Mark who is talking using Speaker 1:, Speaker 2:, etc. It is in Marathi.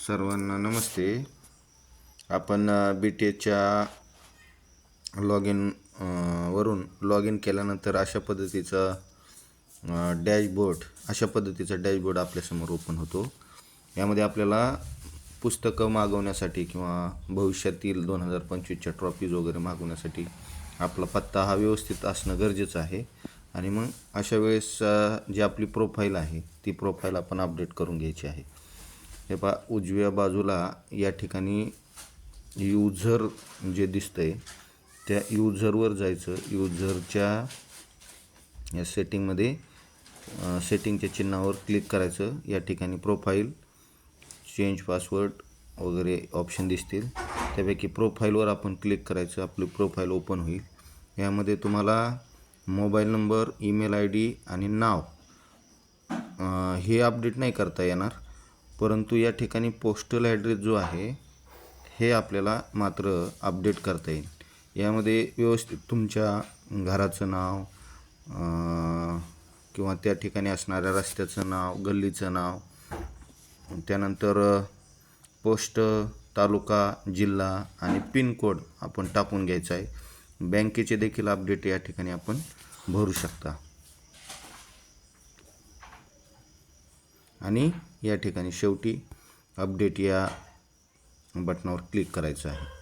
Speaker 1: सर्वांना नमस्ते. आपण बी टी एचच्या लॉग इन वरून लॉग इन केल्यानंतर अशा पद्धतीचा डॅशबोर्ड अशा पद्धतीचा डॅशबोर्ड आपल्यासमोर ओपन होतो. यामध्ये आपल्याला पुस्तकं मागवण्यासाठी किंवा भविष्यातील दोन हजार पंचवीसच्या ट्रॉफीज वगैरे मागवण्यासाठी आपला पत्ता हा व्यवस्थित असणं गरजेचं आहे. आणि मग अशा वेळेस जी आपली प्रोफाईल आहे ती प्रोफाईल आपण अपडेट करून घ्यायची आहे. हे पा उजव्या बाजूला या ठिकाणी युझर जे दिसतंय त्या युझरवर जायचं. युझरच्या या सेटिंगमध्ये सेटिंगच्या चिन्हावर क्लिक करायचं. या ठिकाणी प्रोफाईल चेंज पासवर्ड वगैरे ऑप्शन दिसतील. त्यापैकी प्रोफाईलवर आपण क्लिक करायचं. आपली प्रोफाईल ओपन होईल. यामध्ये तुम्हाला mobile number email I D आणि नाव हे अपडेट नाही करता येणार. परंतु या ठिकाणी पोस्टल ॲड्रेस जो आहे हे आपल्याला मात्र अपडेट करता येईल. यामध्ये व्यवस्थित तुमच्या घराचं नाव किंवा त्या ठिकाणी असणाऱ्या रस्त्याचं नाव गल्लीचं नाव त्यानंतर पोस्ट तालुका जिल्हा आणि पिनकोड आपण टाकून घ्यायचा आहे. बँकेचे देखील अपडेट या ठिकाणी आपण भरू शकता. आणि या ठिकाणी शेवटी अपडेट या बटनावर क्लिक करायचं आहे.